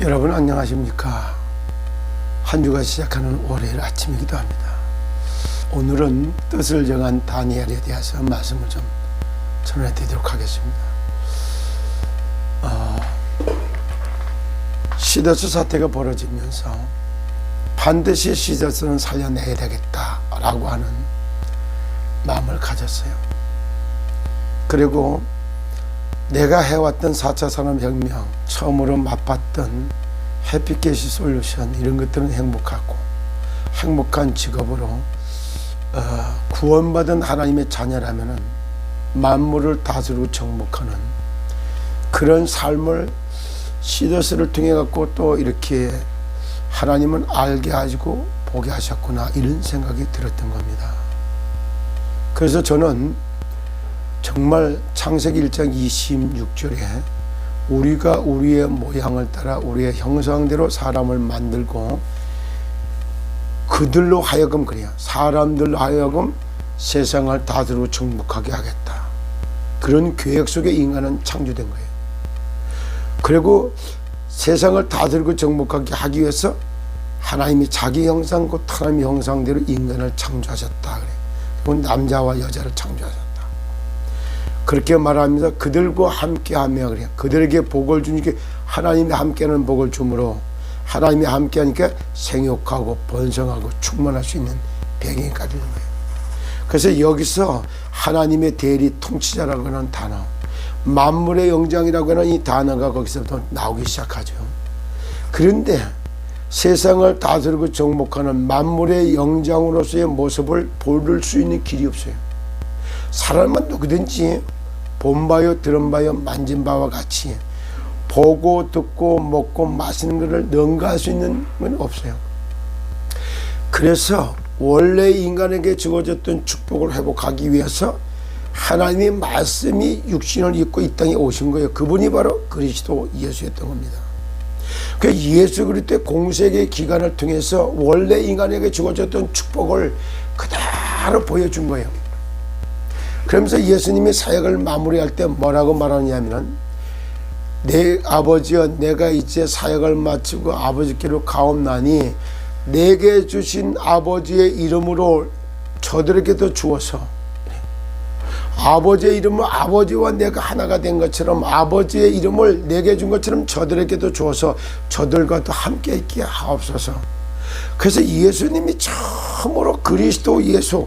여러분 안녕하십니까? 한 주가 시작하는 월요일 아침이기도 합니다. 오늘은 뜻을 정한 다니엘에 대해서 말씀을 좀 전해 드리도록 하겠습니다. 어, 시더스 사태가 벌어지면서 반드시 시더스는 살려내야 되겠다라고 하는 마음을 가졌어요. 그리고 내가 해왔던 4차 산업혁명, 처음으로 맛봤던 해피캐시 솔루션 이런 것들은 행복하고 행복한 직업으로 어, 구원받은 하나님의 자녀라면은 만물을 다스리고 정복하는 그런 삶을 시더스를 통해 갖고 또 이렇게 하나님은 알게 하시고 보게 하셨구나 이런 생각이 들었던 겁니다. 그래서 저는 정말 창세기 1장 26절에 우리가 우리의 모양을 따라 우리의 형상대로 사람을 만들고 그들로 하여금 그래요. 사람들로 하여금 세상을 다스리고 정복하게 하겠다. 그런 계획 속에 인간은 창조된 거예요. 그리고 세상을 다스리고 정복하게 하기 위해서 하나님이 자기 형상 곧 하나님의 형상대로 인간을 창조하셨다. 그래. 그리고 남자와 여자를 창조하셨다. 그렇게 말합니다. 그들과 함께하며 그래. 그들에게 복을 주니까 하나님이 함께하는 복을 주므로 하나님이 함께하니까 생육하고 번성하고 충만할 수 있는 배경이까지 되는 거예요. 그래서 여기서 하나님의 대리 통치자라고 하는 단어, 만물의 영장이라고 하는 이 단어가 거기서부터 나오기 시작하죠. 그런데 세상을 다스리고 정복하는 만물의 영장으로서의 모습을 볼수 있는 길이 없어요. 사람은 누구든지 본 바요 들은 바요 만진 바와 같이 보고 듣고 먹고 마시는 것을 능가할 수 있는 건 없어요. 그래서 원래 인간에게 주어졌던 축복을 회복하기 위해서 하나님의 말씀이 육신을 입고 이 땅에 오신 거예요. 그분이 바로 그리스도 예수였던 겁니다. 그 예수 그리스도의 공생의 기간을 통해서 원래 인간에게 주어졌던 축복을 그대로 보여준 거예요. 그러면서 예수님이 사역을 마무리할 때 뭐라고 말하냐면은 내 아버지여 내가 이제 사역을 마치고 아버지께로 가옵나니 내게 주신 아버지의 이름으로 저들에게도 주어서 아버지의 이름을 아버지와 내가 하나가 된 것처럼 아버지의 이름을 내게 준 것처럼 저들에게도 주어서 저들과도 함께 있게 하옵소서. 그래서 예수님이 처음으로 그리스도 예수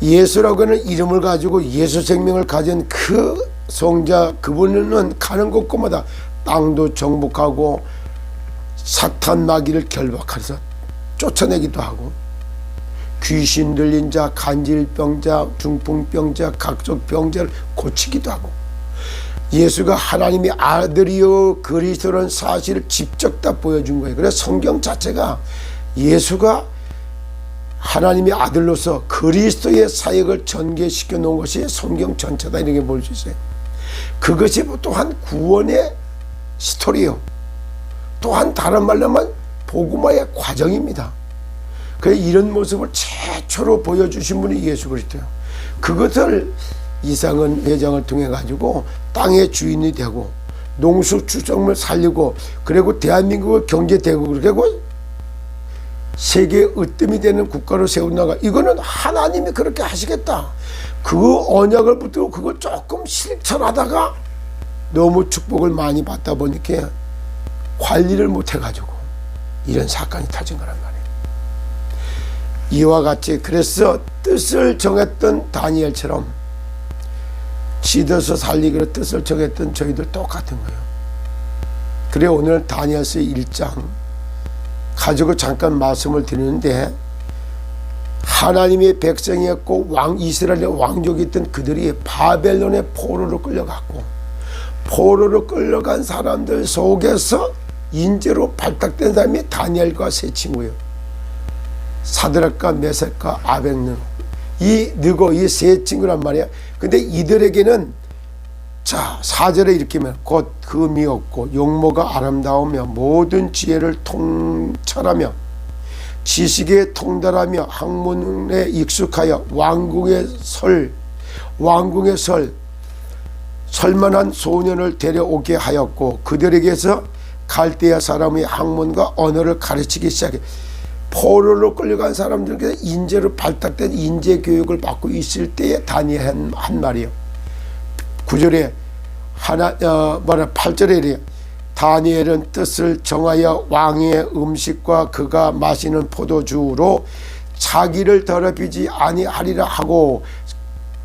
예수라고 하는 이름을 가지고 예수 생명을 가진 그 성자 그분은 가는 곳곳마다 땅도 정복하고 사탄 마귀를 결박해서 쫓아내기도 하고 귀신 들린 자, 간질병자, 중풍병자, 각종 병자를 고치기도 하고 예수가 하나님의 아들이요 그리스도라는 사실을 직접 다 보여준 거예요. 그래서 성경 자체가 예수가 하나님의 아들로서 그리스도의 사역을 전개시켜 놓은 것이 성경 전체다 이렇게 볼 수 있어요. 그것이 또한 구원의 스토리요. 또한 다른 말로 하면 복음화의 과정입니다. 그 이런 모습을 최초로 보여주신 분이 예수 그리스도요. 그것을 이상은 회장을 통해 가지고 땅의 주인이 되고 농수축작물 살리고 그리고 대한민국의 경제 대국을 그리고 세계 으뜸이 되는 국가로 세운다가 이거는 하나님이 그렇게 하시겠다. 그 언약을 붙들고 그걸 조금 실천하다가 너무 축복을 많이 받다 보니까 관리를 못 해가지고 이런 사건이 터진 거란 말이에요. 이와 같이 그래서 뜻을 정했던 다니엘처럼 지도서 살리기로 뜻을 정했던 저희들 똑같은 거예요. 그래 오늘 다니엘서 1장 가지고 잠깐 말씀을 드리는데 하나님의 백성이었고 왕 이스라엘의 왕족이 있던 그들이 바벨론의 포로로 끌려갔고 포로로 끌려간 사람들 속에서 인재로 발탁된 사람이 다니엘과 세 친구예요. 사드락과 메색과 아벤느고 이 느고 이 세 친구란 말이야. 근데 이들에게는 자, 사절에 이렇게 면 곧 금이 없고 용모가 아름다우며 모든 지혜를 통찰하며 지식에 통달하며 학문에 익숙하여 왕궁의 설 왕궁의 설 설만한 소년을 데려오게 하였고 그들에게서 갈대아 사람의 학문과 언어를 가르치기 시작해. 포로로 끌려간 사람들에게 인재로 발탁된 인재 교육을 받고 있을 때에 다니엘 한, 한 말이요. 구절에 하나 어 뭐라 8절에 이래요. 다니엘은 뜻을 정하여 왕의 음식과 그가 마시는 포도주로 자기를 더럽히지 아니하리라 하고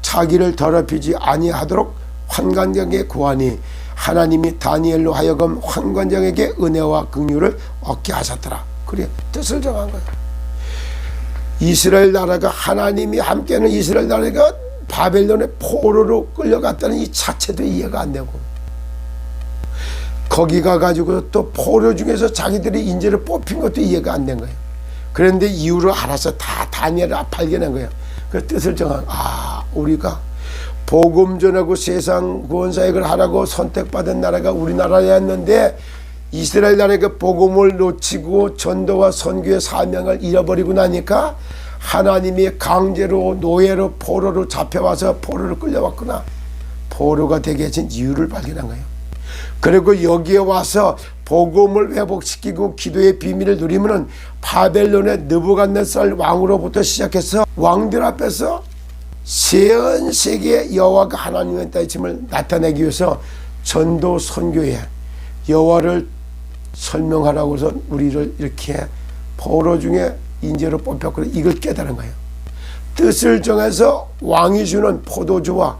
자기를 더럽히지 아니하도록 환관장에 구하니 하나님이 다니엘로 하여금 환관장에게 은혜와 긍휼을 얻게 하셨더라. 그래 뜻을 정한 거야. 이스라엘 나라가 하나님이 함께하는 이스라엘 나라가 바벨론의 포로로 끌려갔다는 이 자체도 이해가 안 되고 거기 가가지고 또 포로 중에서 자기들이 인재를 뽑힌 것도 이해가 안 된 거예요. 그런데 이유를 알아서 다 다니엘을 발견한 거예요. 그 뜻을 정한 아 우리가 복음 전하고 세상 구원 사역을 하라고 선택받은 나라가 우리나라였는데 이스라엘 나라가 복음을 놓치고 전도와 선교의 사명을 잃어버리고 나니까 하나님이 강제로 노예로 포로로 잡혀와서 포로로 끌려왔구나. 포로가 되게 해진 이유를 발견한 거예요. 그리고 여기에 와서 복음을 회복시키고 기도의 비밀을 누리면은 바벨론의 느부갓네살 왕으로부터 시작해서 왕들 앞에서 전 세계 여호와가 하나님의 따짐을 나타내기 위해서 전도 선교에 여호와를 설명하라고 해서 우리를 이렇게 포로 중에 인재로 뽑혔고 이걸 깨달은 거예요. 뜻을 정해서 왕이 주는 포도주와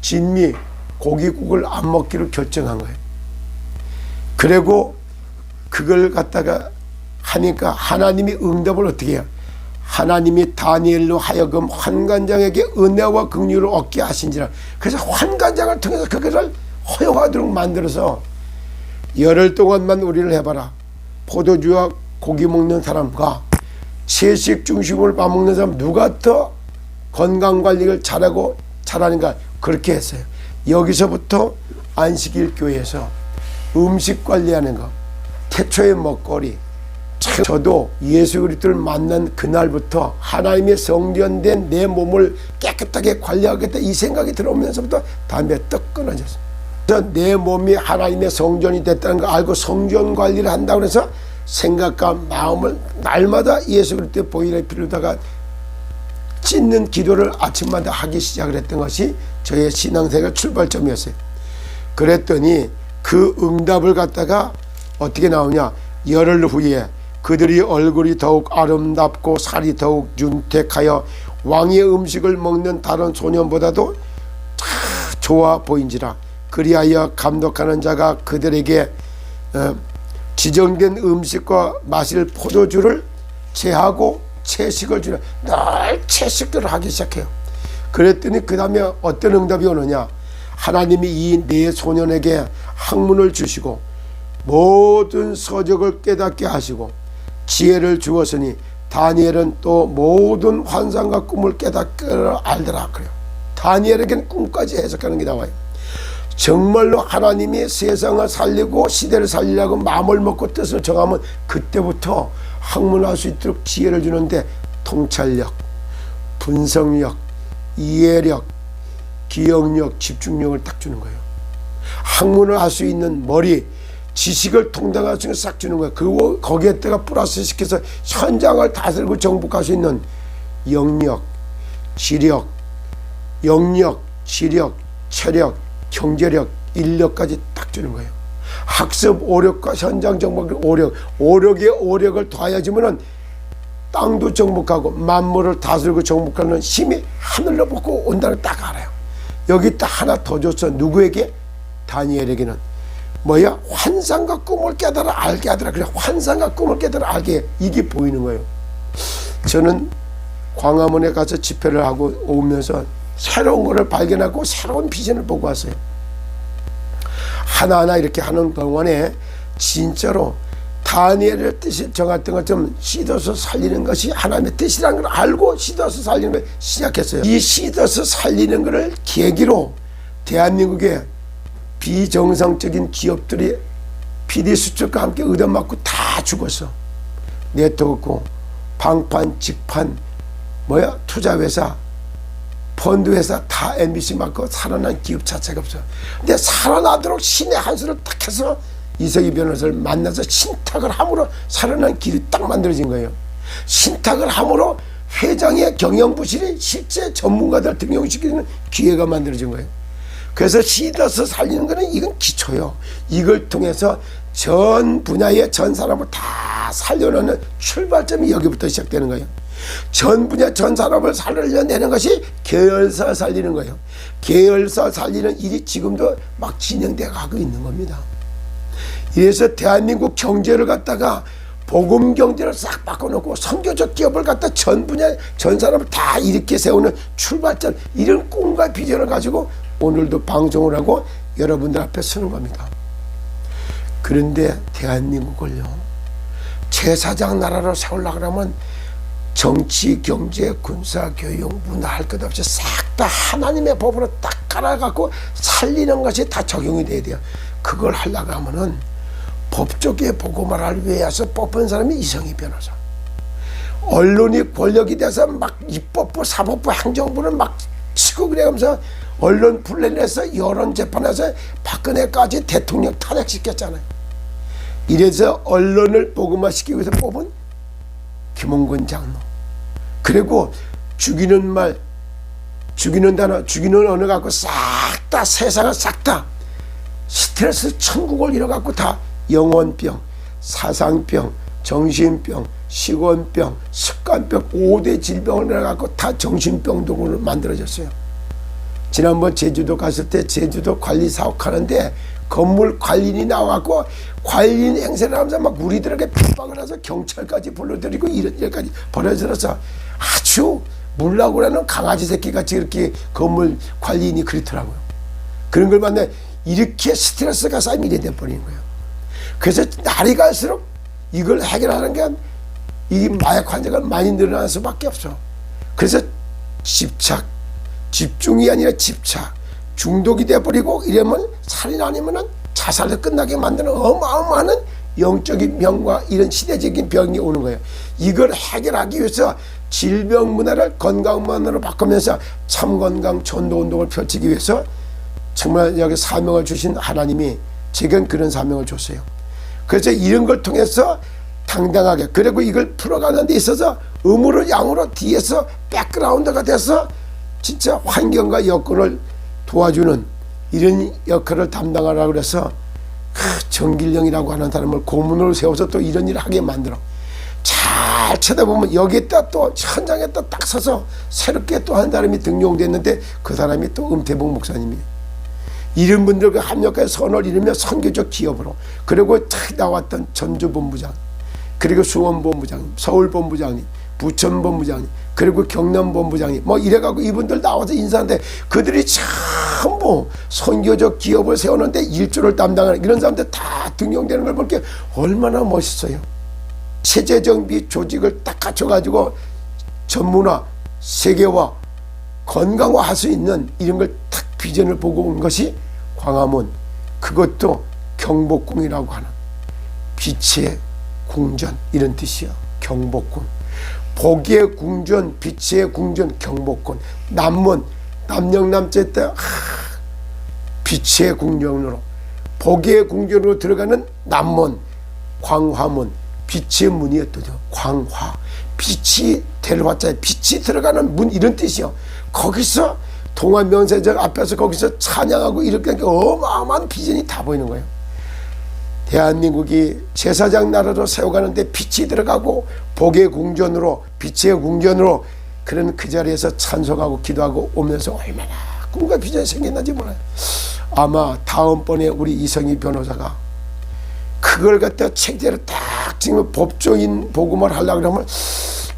진미, 고기국을 안 먹기로 결정한 거예요. 그리고 그걸 갖다가 하니까 하나님이 응답을 어떻게 해요? 하나님이 다니엘로 하여금 환관장에게 은혜와 긍휼을 얻게 하신지라. 그래서 환관장을 통해서 그것을 허용하도록 만들어서 열흘 동안만 우리를 해봐라. 포도주와 고기 먹는 사람과 채식 중식을 밥 먹는 사람 누가 더 건강 관리를 잘하고 잘하는가 그렇게 했어요. 여기서부터 안식일 교회에서 음식 관리하는 거, 태초의 먹거리. 참 저도 예수 그리스도를 만난 그날부터 하나님의 성전된 내 몸을 깨끗하게 관리하겠다 이 생각이 들어오면서부터 담배 떡 끊어졌어요. 내 몸이 하나님의 성전이 됐다는 걸 알고 성전 관리를 한다고 해서 생각과 마음을 날마다 예수 그리스도의 보일의 피로다가 찢는 기도를 아침마다 하기 시작을 했던 것이 저의 신앙생활 출발점이었어요. 그랬더니 그 응답을 갖다가 어떻게 나오냐 열흘 후에 그들이 얼굴이 더욱 아름답고 살이 더욱 윤택하여 왕의 음식을 먹는 다른 소년보다도 참 좋아 보인지라 그리하여 감독하는 자가 그들에게 어, 지정된 음식과 마실 포도주를 제하고 채식을 주려 늘 채식들을 하기 시작해요. 그랬더니 그 다음에 어떤 응답이 오느냐 하나님이 이 네 소년에게 학문을 주시고 모든 서적을 깨닫게 하시고 지혜를 주었으니 다니엘은 또 모든 환상과 꿈을 깨닫게 알더라 그래요. 다니엘에게는 꿈까지 해석하는 게 나와요. 정말로 하나님이 세상을 살리고 시대를 살리려고 마음을 먹고 뜻을 정하면 그때부터 학문할 수 있도록 지혜를 주는데 통찰력, 분석력, 이해력, 기억력, 집중력을 딱 주는 거예요. 학문을 할 수 있는 머리, 지식을 통달할 수 있는 싹 주는 거예요. 그리고 거기에다가 플러스 시켜서 현장을 다스리고 정복할 수 있는 영역, 지력, 영역, 지력, 체력, 경제력, 인력까지 딱 주는 거예요. 학습 오력과 현장 정복 오력, 오력의 오력을 더하여지면은 땅도 정복하고 만물을 다스리고 정복하는 힘이 하늘로 벗고 온다는 딱 알아요. 여기 딱 하나 더 줬어. 누구에게? 다니엘에게는 뭐야? 환상과 꿈을 깨달아 알게 하더라. 그래 환상과 꿈을 깨달아 알게 이게 보이는 거예요. 저는 광화문에 가서 집회를 하고 오면서 새로운 것을 발견하고 새로운 비전을 보고 왔어요. 하나하나 이렇게 하는 동안에 진짜로 다니엘의 뜻이 정했던 것처럼 씻어서 살리는 것이 하나님의 뜻이라는 걸 알고 씻어서 살리는 걸 시작했어요. 이 씻어서 살리는 것을 계기로 대한민국의 비정상적인 기업들이 PD 수출과 함께 얻어맞고 다 죽었어. 네트워크, 방판, 직판, 뭐야 투자회사, 펀드 회사 다 MBC 맞고 살아난 기업 자체가 없어. 근데 살아나도록 신의 한 수를 딱 해서 이석희 변호사를 만나서 신탁을 함으로 살아난 길이 딱 만들어진 거예요. 신탁을 함으로 회장의 경영부실이 실제 전문가들 등용시키는 기회가 만들어진 거예요. 그래서 시더스 살리는 거는 이건 기초요. 이걸 통해서 전 분야의 전 사람을 다 살려놓는 출발점이 여기부터 시작되는 거예요. 전 분야 전 사람을 살려내는 것이 계열사 살리는 거예요. 계열사 살리는 일이 지금도 막 진행돼 가고 있는 겁니다. 이래서 대한민국 경제를 갖다가 복음 경제를 싹 바꿔놓고 선교적 기업을 갖다 전 분야 전 사람을 다 이렇게 세우는 출발점 이런 꿈과 비전을 가지고 오늘도 방송을 하고 여러분들 앞에 서는 겁니다. 그런데 대한민국을요 제사장 나라로 세우려고 그러면 정치, 경제, 군사, 교육, 문화 할 것 없이 싹 다 하나님의 법으로 딱 깔아갖고 살리는 것이 다 적용이 돼야 돼요. 그걸 하려고 하면은 법조계 보고만 할 위해서 뽑은 사람이 이성희 변호사. 언론이 권력이 돼서 막 입법부, 사법부, 행정부를 막 치고 그래가면서 언론 분란해서 여론 재판에서 박근혜까지 대통령 탄핵시켰잖아요. 이래서 언론을 보고만 시키기 위해서 뽑은 김홍근 장로. 그리고 죽이는 말, 죽이는 단어, 죽이는 언어 갖고 싹 다 세상을 싹 다 스트레스 천국을 이뤄갖고 다 영혼병, 사상병, 정신병, 식원병, 습관병, 5대 질병을 내갖고 다 정신병동으로 만들어졌어요. 지난번 제주도 갔을 때 제주도 관리 사업 하는데 건물 관리인이 나와갖고 관리인 행세를 하면서 막 우리들에게 핍박을 해서 경찰까지 불러들이고 이런 일까지 벌어져서 아주 물라고라는 강아지 새끼같이 이렇게 건물 관리인이 그렇더라고요. 그런 걸 만나 이렇게 스트레스가 쌓이면 이래 돼버리는 거예요. 그래서 날이 갈수록 이걸 해결하는 게 이 마약 환자가 많이 늘어날 수밖에 없어. 그래서 집착, 집중이 아니라 집착, 중독이 돼버리고 이러면 살인 아니면은 자살로 끝나게 만드는 어마어마한 영적인 병과 이런 시대적인 병이 오는 거예요. 이걸 해결하기 위해서 질병 문화를 건강 문화로 바꾸면서 참 건강 전도 운동을 펼치기 위해서 정말 여기 사명을 주신 하나님이 지금 그런 사명을 줬어요. 그래서 이런 걸 통해서 당당하게 그리고 이걸 풀어가는 데 있어서 음으로 양으로 뒤에서 백그라운드가 돼서 진짜 환경과 여건을 도와주는 이런 역할을 담당하라 그래서 그 정길령이라고 하는 사람을 고문으로 세워서 또 이런 일을 하게 만들어 잘 쳐다보면 여기에다 또 현장에다 딱 서서 새롭게 또 한 사람이 등용됐는데 그 사람이 또 은퇴복 목사님이에요. 이런 분들과 합력해서 선을 이루며 선교적 기업으로 그리고 탁 나왔던 전주 본부장 그리고 수원 본부장님 서울 본부장님 부천 본부장님 그리고 경남 본부장님 뭐 이래갖고 이분들 나와서 인사하는데 그들이 전부 선교적 기업을 세우는데 일조를 담당하는 이런 사람들 다 등용되는 걸 볼게 얼마나 멋있어요. 체제 정비 조직을 딱 갖춰가지고 전문화, 세계화, 건강화할 수 있는 이런 걸딱 비전을 보고 온 것이 광화문 그것도 경복궁이라고 하는 빛의 궁전 이런 뜻이요. 경복궁. 복의 궁전, 빛의 궁전, 경복궁. 남문, 남영남제 때 하, 빛의 궁전으로 복의 궁전으로 들어가는 남문, 광화문, 빛의 문이었거든요. 광화. 빛이 데려왔잖아요. 빛이 들어가는 문 이런 뜻이요. 거기서 동안명세적 앞에서 거기서 찬양하고 이렇게 어마어마한 비전이 다 보이는 거예요. 대한민국이 제사장 나라로 세워가는데 빛이 들어가고 복의 궁전으로 빛의 궁전으로 그런 그 자리에서 찬송하고 기도하고 오면서 얼마나 꿈과 비전이 생겼는지 몰라요. 아마 다음번에 우리 이성희 변호사가 그걸 갖다 책대로 딱 지금 법조인 복음을 하려고 그러면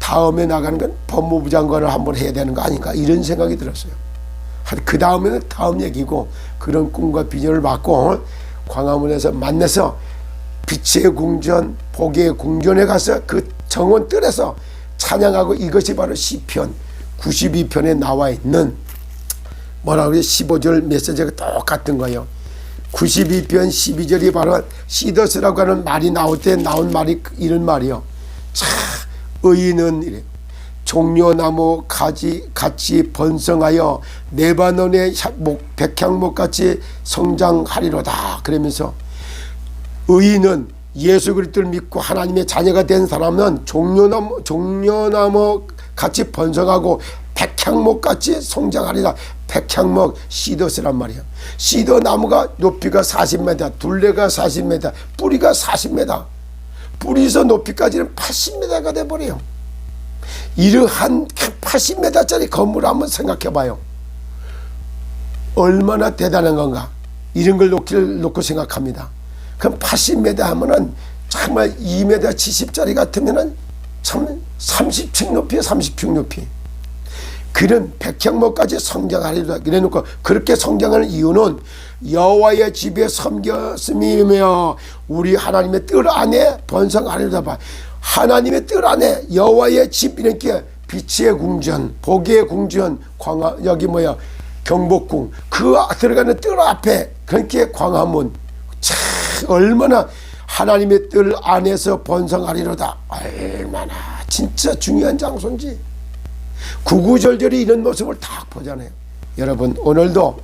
다음에 나가는 건 법무부 장관을 한번 해야 되는 거 아닌가 이런 생각이 들었어요. 그 다음에는 다음 얘기고 그런 꿈과 비전을 받고 광화문에서 만나서 빛의 궁전, 복의 궁전에 가서 그 정원 뜰에서 찬양하고 이것이 바로 시편 92편에 나와 있는 뭐라 그래 15절 메시지가 똑같은 거예요. 92편 12절이 바로 시더스라고 하는 말이 나올 때 나온 말이 이런 말이요. 자, 의인은 이래. 종려나무 가지 같이 번성하여 네바논의 목 백향목 같이 성장하리로다. 그러면서 의인은 예수 그리스도를 믿고 하나님의 자녀가 된 사람은 종려나무 종려나무 같이 번성하고 백향목 같이 성장하리라. 백향목 시더스란 말이야. 시더 나무가 높이가 40m, 둘레가 40m, 뿌리가 40m. 뿌리에서 높이까지는 80m가 돼 버려요. 이러한 80m짜리 건물 한번 생각해 봐요. 얼마나 대단한 건가. 이런 걸 놓기를 놓고 생각합니다. 그럼 80m 하면은 정말 2m 70짜리 같으면은 참 30층 높이 30층 높이. 그런 백향목까지 성장하리라 그래놓고 그렇게 성장하는 이유는 여호와의 집에 섬겼음이며 우리 하나님의 뜰 안에 번성하리라 봐. 하나님의 뜰 안에 여호와의 집 이렇게 빛의 궁전 복의 궁전 광화 여기 뭐야? 경복궁. 그 들어가는 뜰 앞에 그렇게 광화문 참 얼마나 하나님의 뜰 안에서 번성하리로다 얼마나 진짜 중요한 장소인지 구구절절히 이런 모습을 다 보잖아요. 여러분 오늘도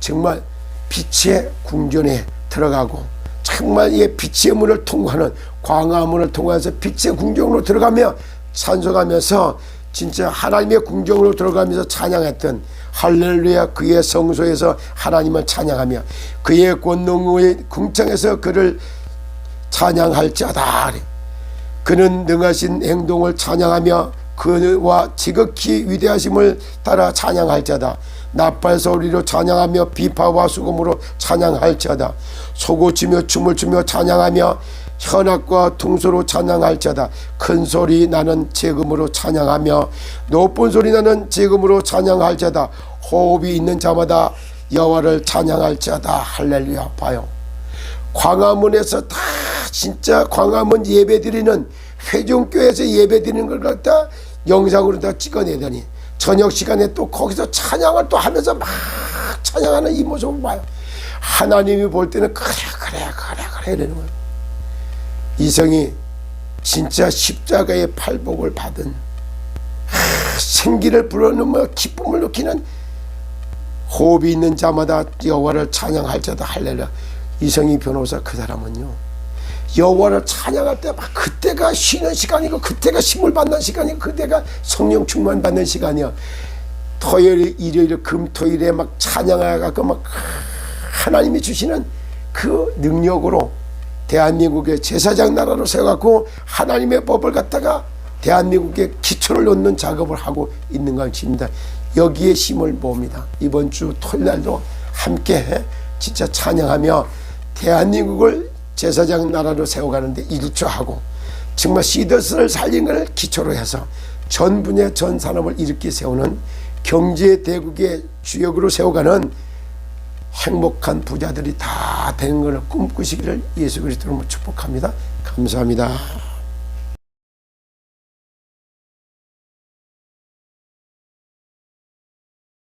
정말 빛의 궁전에 들어가고 정말 이 빛의 문을 통과하는 광화문을 통해서 빛의 궁전으로 들어가며 찬송하면서 진짜 하나님의 궁전으로 들어가면서 찬양했던 할렐루야 그의 성소에서 하나님을 찬양하며 그의 권능의 궁창에서 그를 찬양할지어다. 그는 능하신 행동을 찬양하며 그와 지극히 위대하심을 따라 찬양할지어다. 나팔 소리로 찬양하며 비파와 수금으로 찬양할지어다. 소고치며 춤을 추며 찬양하며 현악과 퉁소로 찬양할지어다. 큰 소리 나는 재금으로 찬양하며 높은 소리 나는 재금으로 찬양할지어다. 호흡이 있는 자마다 여호와를 찬양할지어다. 할렐루야. 봐요. 광화문에서 다 진짜 광화문 예배드리는 회중교에서 예배드리는 걸 갖다 영상으로 다 찍어내더니 저녁 시간에 또 거기서 찬양을 또 하면서 막 찬양하는 이 모습을 봐요. 하나님이 볼 때는 그래 그래 그래 그래 이러는 거예요. 이성이 진짜 십자가의 팔복을 받은 하, 생기를 불어넣으며 기쁨을 느끼는 호흡이 있는 자마다 여호와를 찬양할지어다 할렐루야. 이성희 변호사 그 사람은요 여호와를 찬양할 때 막 그때가 쉬는 시간이고 그때가 힘을 받는 시간이고 그때가 성령 충만 받는 시간이야 토요일 일요일 금토일에 막 찬양해갖고 막 하나님이 주시는 그 능력으로 대한민국의 제사장 나라로 세워갖고 하나님의 법을 갖다가 대한민국의 기초를 놓는 작업을 하고 있는 것입니다. 여기에 힘을 모읍니다. 이번 주 토요일 날도 함께 진짜 찬양하며 대한민국을 제사장 나라로 세워가는데 일조하고 정말 시더스를 살린 것을 기초로 해서 전 분야 전 산업을 일으키 세우는 경제 대국의 주역으로 세워가는 행복한 부자들이 다 되는 것을 꿈꾸시기를 예수 그리스도로 축복합니다. 감사합니다.